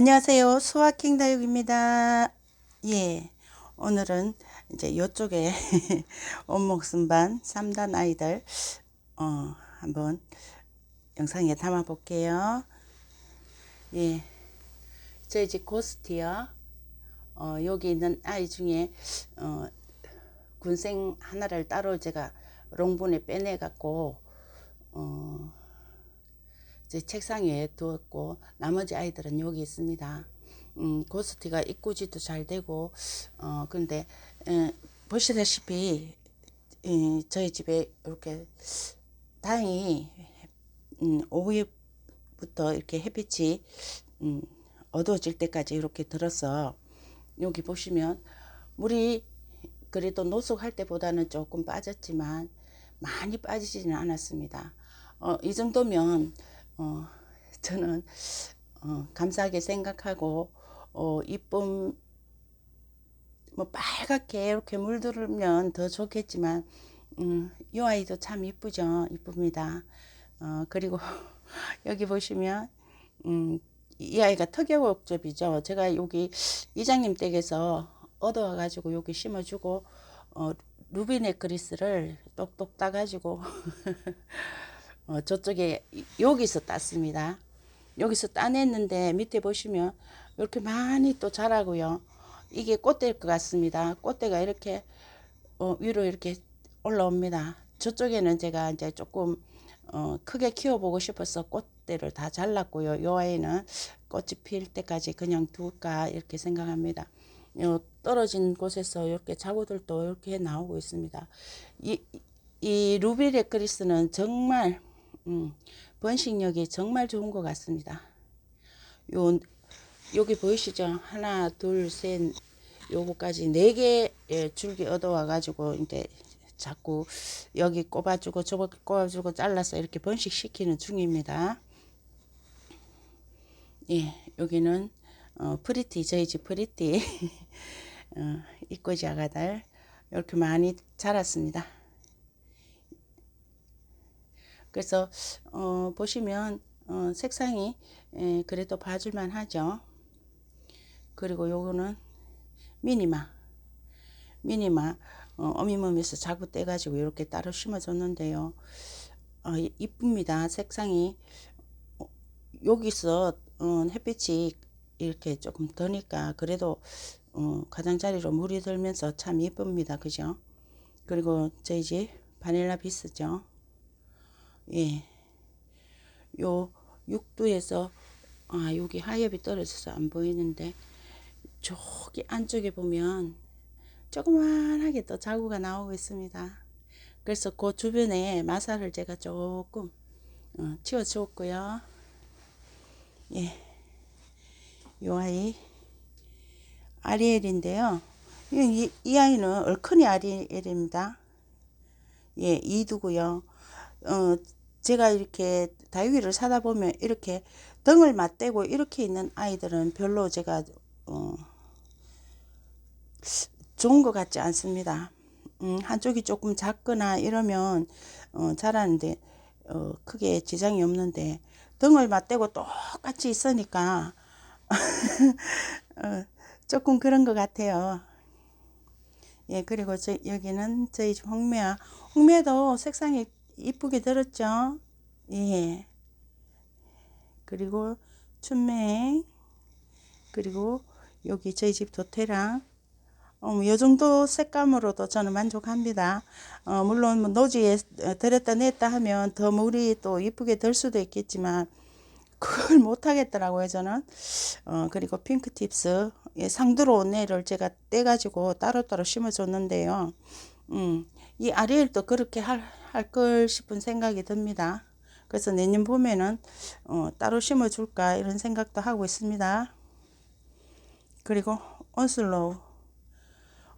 안녕하세요. 수학킹 다육입니다. 예. 오늘은 이제 요쪽에 온목순반 3단 아이들 어 한번 영상에 담아 볼게요. 예. 저희 집 고스티요. 어 여기 있는 아이 중에 어 군생 하나를 따로 제가 롱분에 빼내 갖고 어 제 책상 위에 두었고 나머지 아이들은 여기 있습니다. 음, 고스티가 입구지도 잘 되고 어 근데 에, 보시다시피 이, 저희 집에 이렇게 다행히 음, 오후부터 이렇게 햇빛이 음, 어두워질 때까지 이렇게 들어서 여기 보시면 물이 그래도 노숙할 때보다는 조금 빠졌지만 많이 빠지지는 않았습니다. 어, 이 정도면 어, 저는 어, 감사하게 생각하고 어, 이쁨 뭐 빨갛게 이렇게 물들으면 더 좋겠지만 음, 이 아이도 참 이쁘죠? 이쁩니다. 어, 그리고 여기 보시면 음, 이 아이가特여옥접이죠? 제가 여기 이장님 댁에서 얻어와 가지고 여기 심어주고 어, 루비 네크리스를 똑똑 따가지고 어, 저쪽에 여기서 땄습니다. 여기서 따냈는데 밑에 보시면 이렇게 많이 또 자라고요. 이게 꽃대일 것 같습니다. 꽃대가 이렇게 어, 위로 이렇게 올라옵니다. 저쪽에는 제가 이제 조금 어, 크게 키워보고 싶어서 꽃대를 다 잘랐고요. 요 아이는 꽃이 필 때까지 그냥 둘까 이렇게 생각합니다. 요 떨어진 곳에서 이렇게 자구들도 이렇게 나오고 있습니다. 이, 이 루비 레크리스는 정말 음, 번식력이 정말 좋은 것 같습니다. 요 여기 보이시죠? 하나, 둘, 셋, 요거까지 네 개 줄기 얻어와 가지고 이제 자꾸 여기 꼽아주고 저거 꼽아주고 잘라서 이렇게 번식시키는 중입니다. 예, 여기는 어, 프리티 저희 집 프리티 어, 이꼬지 아가들 이렇게 많이 자랐습니다. 그래서 어, 보시면 어, 색상이 에, 그래도 봐줄만 하죠. 그리고 요거는 미니마 미니마 어, 어미몸에서 자구 떼가지고 이렇게 따로 심어줬는데요. 어, 이쁩니다. 색상이 어, 여기서 어, 햇빛이 이렇게 조금 더니까 그래도 어, 가장자리로 물이 들면서 참 이쁩니다. 그죠? 그리고 저희 집 바닐라 비스죠. 예. 요 육두에서 아 여기 하엽이 떨어져서 안 보이는데 저기 안쪽에 보면 조그만하게 또 자구가 나오고 있습니다. 그래서 그 주변에 마사를 제가 조금 어, 치워 주었고요. 예. 요 아이 아리엘인데요. 이, 이 아이는 얼큰이 아리엘입니다. 예, 이두고요. 어, 제가 이렇게 다육이를 사다 보면 이렇게 등을 맞대고 이렇게 있는 아이들은 별로 제가 어, 좋은 것 같지 않습니다. 음, 한쪽이 조금 작거나 이러면 어, 자라는데 어, 크게 지장이 없는데 등을 맞대고 똑같이 있으니까 어, 조금 그런 것 같아요. 예, 그리고 저, 여기는 저희 집 홍매야. 홍매도 색상이 이쁘게 들었죠? 예. 그리고 춘맹 그리고 여기 저희 집 도태랑 어, 뭐요 정도 색감으로도 저는 만족합니다. 어, 물론 뭐 노지에 들였다 냈다 하면 더 물이 또 이쁘게 들 수도 있겠지만 그걸 못 하겠더라고요 저는. 어, 그리고 핑크 팁스 예, 상두로 온 애를 제가 떼가지고 따로따로 심어줬는데요. 음, 이 아리엘도 그렇게 할, 할 걸 싶은 생각이 듭니다. 그래서 내년 봄에는 어, 따로 심어줄까 이런 생각도 하고 있습니다. 그리고 온슬로우.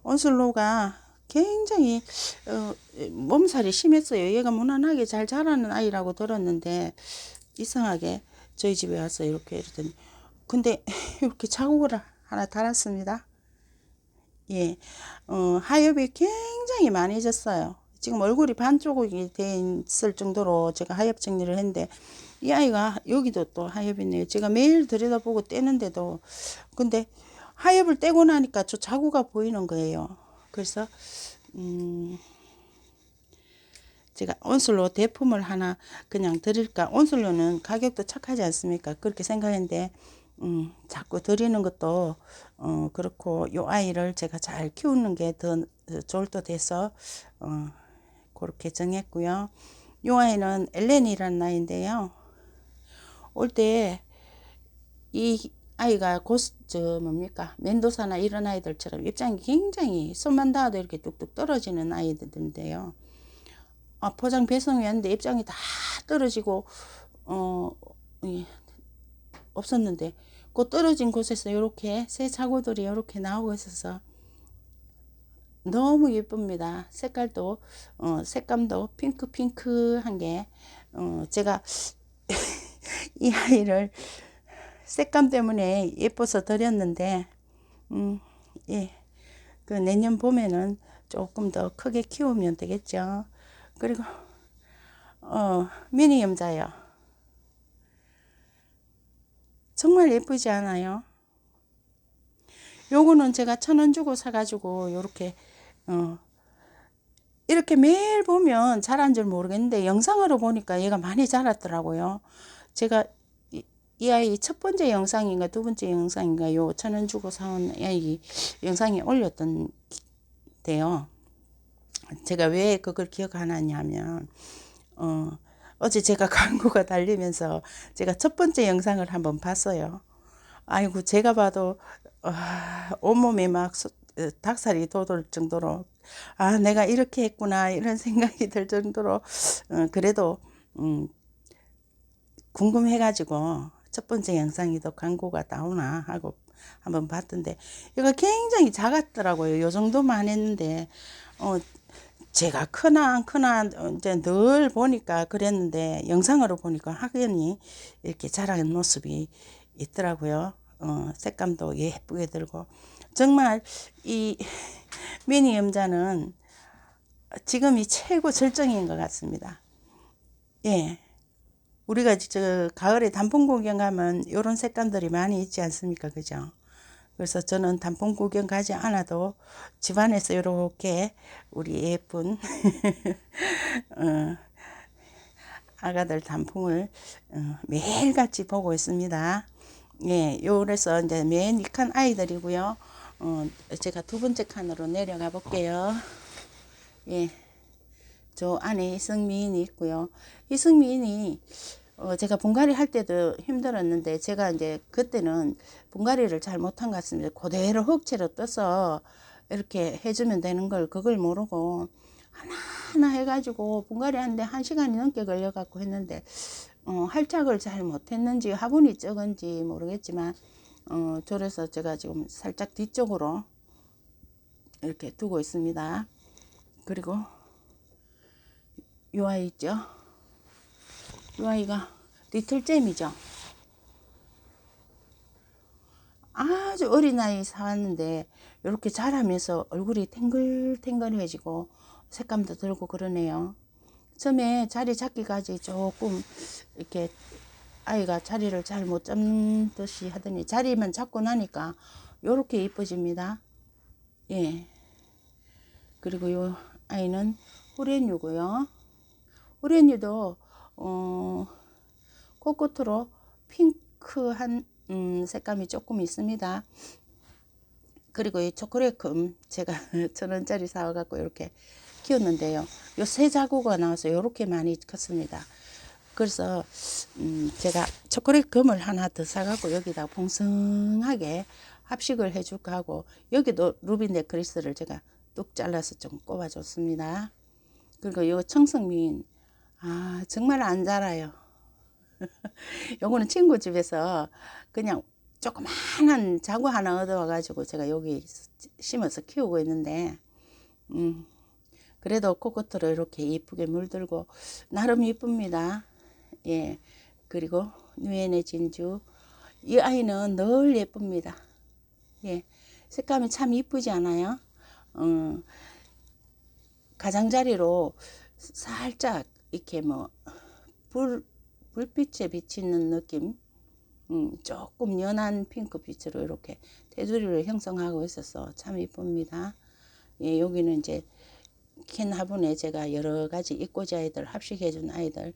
온슬로우가 굉장히 어, 몸살이 심했어요. 얘가 무난하게 잘 자라는 아이라고 들었는데 이상하게 저희 집에 와서 이렇게 이러더니 근데 이렇게 자국을 하나 달았습니다. 예, 어, 하엽이 굉장히 많이 졌어요. 지금 얼굴이 반쪽이 돼 있을 정도로 제가 하엽 정리를 했는데 이 아이가 여기도 또 하엽이 있네요. 제가 매일 들여다보고 떼는데도 근데 하엽을 떼고 나니까 저 자구가 보이는 거예요. 그래서 음 제가 온슬로 대품을 하나 그냥 드릴까 온슬로는 가격도 착하지 않습니까 그렇게 생각했는데 음, 자꾸 드리는 것도 어, 그렇고 요 아이를 제가 잘 키우는 게 더 좋을 듯 해서 어, 그렇게 정했고요. 요 아이는 엘렌이라는 아이인데요. 올 때 이 아이가 고스 저 뭡니까? 멘도사나 이런 아이들처럼 입장이 굉장히 손만 닿아도 이렇게 뚝뚝 떨어지는 아이들인데요. 아, 포장 배송이 왔는데 입장이 다 떨어지고 어 예, 없었는데 그 떨어진 곳에서 이렇게 새 자구들이 이렇게 나오고 있어서 너무 예쁩니다. 색깔도 어, 색감도 핑크 핑크한 게 어, 제가 이 아이를 색감 때문에 예뻐서 드렸는데 음, 예. 그 내년 봄에는 조금 더 크게 키우면 되겠죠. 그리고 어 미니 염자요. 정말 예쁘지 않아요? 요거는 제가 천 원 주고 사가지고 요렇게 어 이렇게 매일 보면 자란 줄 모르겠는데 영상으로 보니까 얘가 많이 자랐더라고요. 제가 이, 이 아이 첫 번째 영상인가 두 번째 영상인가 요 천 원 주고 사온 아이 영상에 올렸던 데요. 제가 왜 그걸 기억하느냐면 어 어제 제가 광고가 달리면서 제가 첫 번째 영상을 한번 봤어요. 아이고 제가 봐도 어, 온몸에 막 닭살이 돋을 정도로 아 내가 이렇게 했구나 이런 생각이 들 정도로 어, 그래도 음, 궁금해 가지고 첫 번째 영상에도 광고가 나오나 하고 한번 봤던데 이거 굉장히 작았더라고요. 요 정도만 했는데 어, 제가 크나 안 크나 이제 늘 보니까 그랬는데 영상으로 보니까 확연히 이렇게 자라는 모습이 있더라고요. 어, 색감도 예쁘게 들고 정말 이 미니 염자는 지금이 최고 절정인 것 같습니다. 예. 우리가 저 가을에 단풍 구경 가면 이런 색감들이 많이 있지 않습니까? 그죠? 그래서 저는 단풍 구경 가지 않아도 집안에서 이렇게 우리 예쁜 어, 아가들 단풍을 어, 매일같이 보고 있습니다. 예, 요래서 이제 맨이칸 아이들이고요. 어, 제가 두 번째 칸으로 내려가 볼게요. 예. 저 안에 이승민이 있고요. 이승민이 어, 제가 분갈이 할 때도 힘들었는데 제가 이제 그때는 분갈이를 잘 못한 것 같습니다. 그대로 흙채로 떠서 이렇게 해주면 되는 걸 그걸 모르고 하나하나 해가지고 분갈이 하는데 한 시간이 넘게 걸려갖고 했는데 어, 할착을 잘 못했는지 화분이 적은지 모르겠지만 어, 저래서 제가 지금 살짝 뒤쪽으로 이렇게 두고 있습니다. 그리고 요 아이 있죠? 이 아이가 리틀잼이죠. 아주 어린 아이 사왔는데 이렇게 자라면서 얼굴이 탱글탱글해지고 색감도 들고 그러네요. 처음에 자리 잡기까지 조금 이렇게 아이가 자리를 잘 못 잡듯이 하더니 자리만 잡고 나니까 이렇게 이뻐집니다. 예. 그리고 요 아이는 후렌유고요. 후렌유도 어, 코끝으로 핑크한 음, 색감이 조금 있습니다. 그리고 이 초콜릿 금 제가 천 원짜리 사와갖고 이렇게 키웠는데요. 요새 자구가 나와서 이렇게 많이 컸습니다. 그래서 음, 제가 초콜릿 금을 하나 더 사갖고 여기다 풍성하게 합식을 해줄까 하고 여기도 루비 네크리스를 제가 뚝 잘라서 좀 꼽아줬습니다. 그리고 요 청성민 아, 정말 안 자라요. 요거는 친구 집에서 그냥 조그마한 자구 하나 얻어와가지고 제가 여기 심어서 키우고 있는데, 음, 그래도 코코트로 이렇게 이쁘게 물들고, 나름 이쁩니다. 예. 그리고 누에네 진주. 이 아이는 늘 예쁩니다. 예. 색감이 참 이쁘지 않아요? 어, 가장자리로 살짝 이렇게 뭐, 불, 불빛에 비치는 느낌. 음, 조금 연한 핑크빛으로 이렇게 테두리를 형성하고 있어서 참 이쁩니다. 예, 여기는 이제 캔 화분에 제가 여러 가지 이꼬지 아이들 합식해준 아이들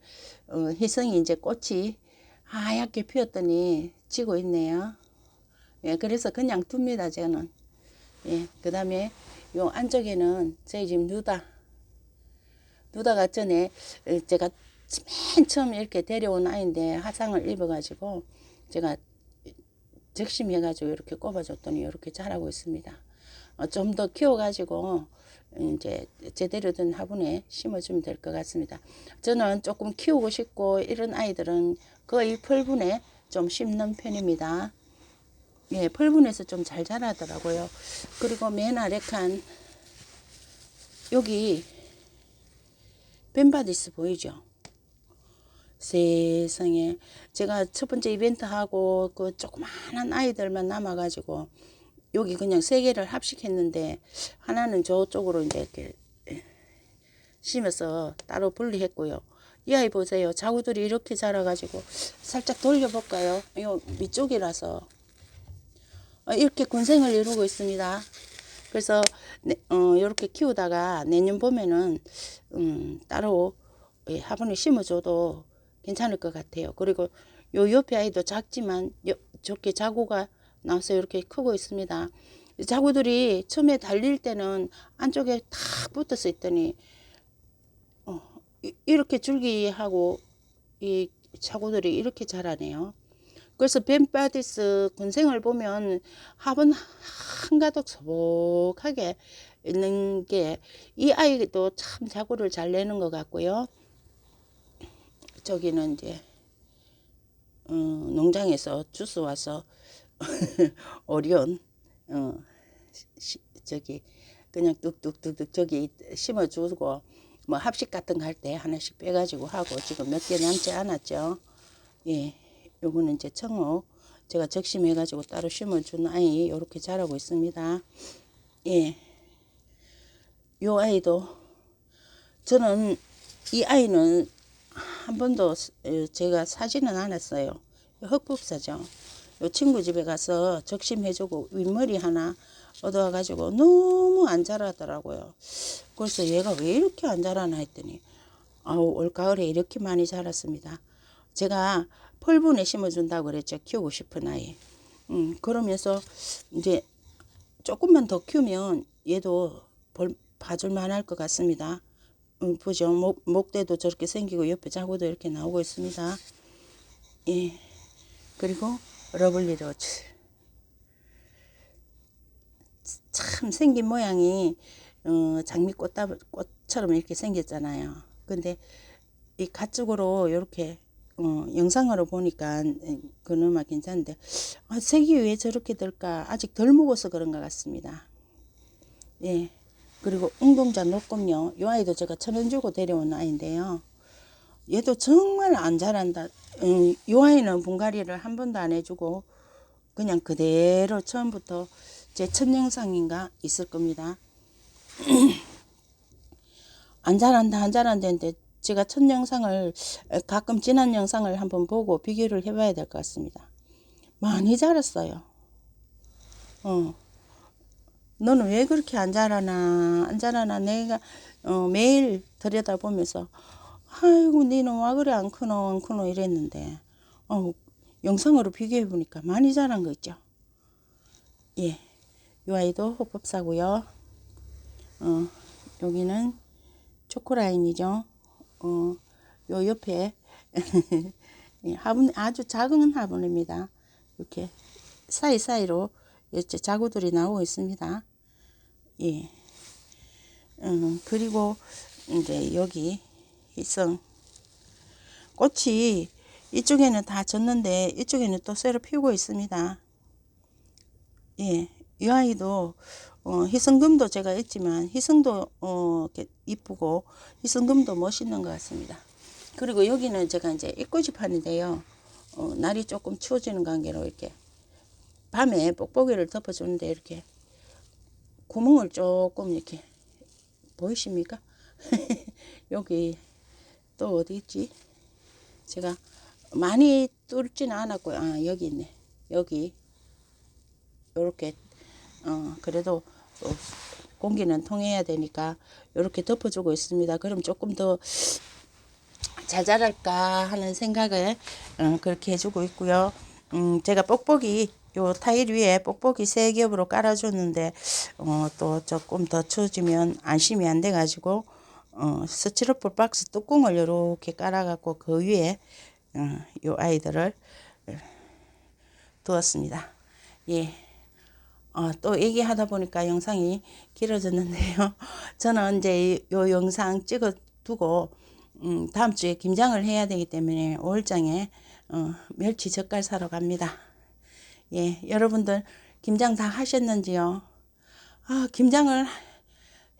어, 희성이 이제 꽃이 하얗게 피었더니 지고 있네요. 예, 그래서 그냥 둡니다 저는. 예, 그 다음에 요 안쪽에는 저희 집 누다 누다가 전에 어, 제가 맨 처음 이렇게 데려온 아이인데 화상을 입어가지고 제가 적심해가지고 이렇게 꼽아줬더니 이렇게 자라고 있습니다. 어, 좀 더 키워가지고 이제 제대로 된 화분에 심어주면 될 것 같습니다. 저는 조금 키우고 싶고 이런 아이들은 거의 펄분에 좀 심는 편입니다. 예, 펄분에서 좀 잘 자라더라고요. 그리고 맨 아래 칸 여기 벤바디스 보이죠? 세상에 제가 첫 번째 이벤트 하고 그 조그마한 아이들만 남아가지고 여기 그냥 세 개를 합식했는데 하나는 저쪽으로 이제 이렇게 심어서 따로 분리했고요. 이 아이 보세요. 자구들이 이렇게 자라가지고 살짝 돌려볼까요? 요 밑쪽이라서 어, 이렇게 군생을 이루고 있습니다. 그래서 네, 어, 이렇게 키우다가 내년 봄에는 음, 따로 예, 화분에 심어줘도 괜찮을 것 같아요. 그리고 요 옆에 아이도 작지만 요, 저렇게 자구가 나와서 이렇게 크고 있습니다. 이 자구들이 처음에 달릴 때는 안쪽에 탁 붙어서 있더니 어, 이- 이렇게 줄기하고 이 자구들이 이렇게 자라네요. 그래서 벤바디스 군생을 보면 화분 한가득 소복하게 있는 게 이 아이도 참 자구를 잘 내는 것 같고요. 저기는 이제 어, 농장에서 주스 와서 오리온 어, 시, 저기 그냥 뚝뚝뚝뚝 저기 심어주고 뭐 합식 같은 거 할 때 하나씩 빼가지고 하고 지금 몇 개 남지 않았죠. 예, 요거는 이제 청어 제가 적심해가지고 따로 심어준 아이 요렇게 자라고 있습니다. 예, 요 아이도 저는 이 아이는 한 번도 스- 에, 제가 사지는 않았어요. 흑북사죠. 요 친구 집에 가서 적심해주고 윗머리 하나 얻어와가지고 너무 안 자라더라고요. 그래서 얘가 왜 이렇게 안 자라나 했더니 아우 올가을에 이렇게 많이 자랐습니다. 제가 펄분에 심어준다고 그랬죠. 키우고 싶은 아이. 음, 그러면서 이제 조금만 더 키우면 얘도 볼, 봐줄 만 할 것 같습니다. 음, 보죠. 목, 목대도 저렇게 생기고 옆에 자구도 이렇게 나오고 있습니다. 예. 그리고 러블리 로즈. 참 생긴 모양이 어, 장미꽃 꽃처럼 이렇게 생겼잖아요. 근데 이 가쪽으로 이렇게 어, 영상으로 보니까 그나마 괜찮은데 아, 색이 왜 저렇게 될까 아직 덜 먹어서 그런 것 같습니다. 예. 그리고 웅동자 녹금요. 이 아이도 제가 천 원 주고 데려온 아이인데요. 얘도 정말 안 자란다. 음, 이 아이는 분갈이를 한 번도 안 해주고 그냥 그대로 처음부터 제 첫 영상인가 있을 겁니다. 안 자란다 안 자란다 했는데 제가 첫 영상을 가끔 지난 영상을 한번 보고 비교를 해봐야 될 것 같습니다. 많이 자랐어요. 어. 너는 왜 그렇게 안 자라나 안 자라나 내가 어, 매일 들여다보면서 아이고 니는 와 그래 안 크노 안 크노 이랬는데 어, 영상으로 비교해 보니까 많이 자란 거 있죠. 예, 이 아이도 호법사고요. 어, 여기는 초코라인이죠. 어, 요 옆에 예, 화분 아주 작은 화분입니다. 이렇게 사이사이로 이제 자구들이 나오고 있습니다. 예. 음, 그리고 이제 여기 희성 꽃이 이쪽에는 다 졌는데 이쪽에는 또 새로 피우고 있습니다. 예, 이 아이도 어, 희성금도 제가 있지만 희성도 어, 이쁘고 희성금도 멋있는 것 같습니다. 그리고 여기는 제가 이제 입꼬집 하는데요. 어, 날이 조금 추워지는 관계로 이렇게 밤에 뽁뽁이를 덮어주는데 이렇게 구멍을 조금 이렇게 보이십니까? 여기 또 어디 있지? 제가 많이 뚫지는 않았고 아 여기 있네 여기 요렇게 어 그래도 또 공기는 통해야 되니까 요렇게 덮어주고 있습니다 그럼 조금 더 잘 자랄까 하는 생각을 어, 그렇게 해주고 있고요. 음, 제가 뽁뽁이 요 타일 위에 뽁뽁이 세 겹으로 깔아줬는데 어, 또 조금 더 추워지면 안심이 안 돼가지고 어, 스티로폴 박스 뚜껑을 이렇게 깔아갖고 그 위에 어, 요 아이들을 두었습니다. 예. 어, 또 얘기하다 보니까 영상이 길어졌는데요. 저는 이제 요 영상 찍어 두고 음, 다음 주에 김장을 해야 되기 때문에 5월장에 어, 멸치 젓갈 사러 갑니다. 예, 여러분들 김장 다 하셨는지요? 아, 김장을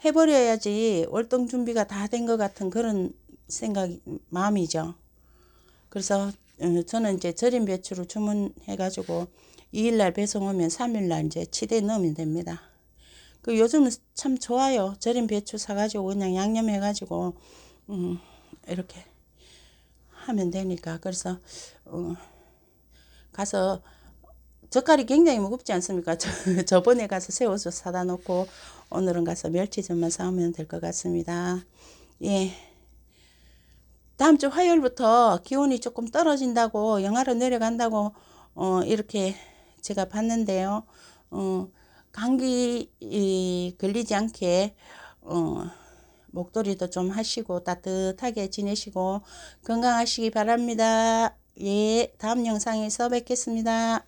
해버려야지 월동 준비가 다 된 것 같은 그런 생각, 마음이죠. 그래서 어, 저는 이제 절임 배추를 주문해 가지고 2일날 배송 오면 3일날 이제 치대 넣으면 됩니다. 그 요즘은 참 좋아요. 절임 배추 사가지고 그냥 양념해 가지고 음, 이렇게 하면 되니까 그래서 어, 가서 젓갈이 굉장히 무겁지 않습니까? 저, 저번에 가서 새우젓 사다 놓고 오늘은 가서 멸치젓만 사오면 될 것 같습니다. 예. 다음 주 화요일부터 기온이 조금 떨어진다고 영하로 내려간다고 어, 이렇게 제가 봤는데요. 어, 감기 이, 걸리지 않게 어, 목도리도 좀 하시고 따뜻하게 지내시고 건강하시기 바랍니다. 예, 다음 영상에서 뵙겠습니다.